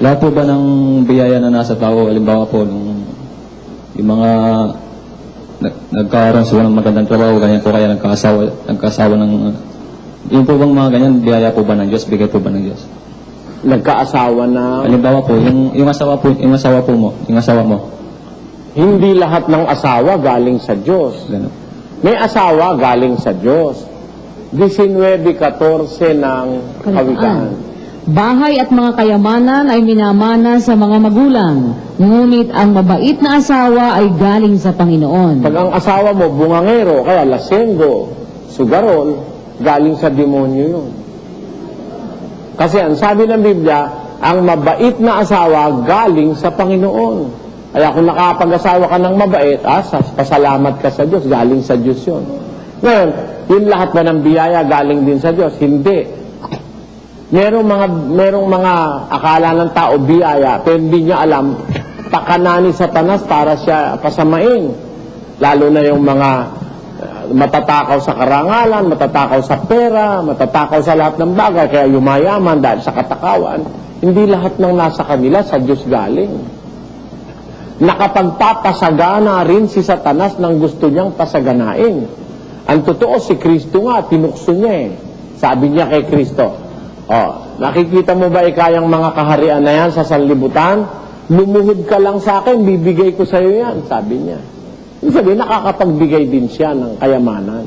Lahat po ba ng biyaya na nasa tao, halimbawa po, nung, yung mga nag, nagkaroon sila ng magandang trabaho, ganyan po kaya nagkasawa, nagkasawa ng, uh, yun po bang mga ganyan, biyaya po ba ng Diyos, bigay po ba ng Diyos? Nagkaasawa na Halimbawa po, yung, yung asawa po, yung asawa po mo, yung asawa mo, hindi lahat ng asawa galing sa Diyos. gano'n. May asawa galing sa Diyos. 19.14 ng kawikaan. Bahay at mga kayamanan ay minamana sa mga magulang, ngunit ang mabait na asawa ay galing sa Panginoon. Pag ang asawa mo bungangero, kaya lasenggo, sugarol, galing sa demonyo yun. Kasi ang sabi ng Biblia, ang mabait na asawa galing sa Panginoon. Kaya kung nakapag-asawa ka ng mabait, ah, pasalamat ka sa Diyos, galing sa Diyos yun. Ngayon, yun lahat ba ng biyaya galing din sa Diyos? Hindi. Merong mga merong mga akala ng tao biyaya, pero hindi niya alam pakana ni Satanas para siya pasamain. Lalo na yung mga uh, matatakaw sa karangalan, matatakaw sa pera, matatakaw sa lahat ng bagay, kaya yumayaman dahil sa katakawan. Hindi lahat ng nasa kanila sa Diyos galing. Nakapagpapasagana rin si Satanas ng gusto niyang pasaganain. Ang totoo, si Kristo nga, tinukso niya eh. Sabi niya kay Kristo, Oh, nakikita mo ba ikayang mga kaharian na yan sa sanlibutan? Lumuhod ka lang sa akin, bibigay ko sa iyo yan, sabi niya. Ibig sabihin, nakakapagbigay din siya ng kayamanan.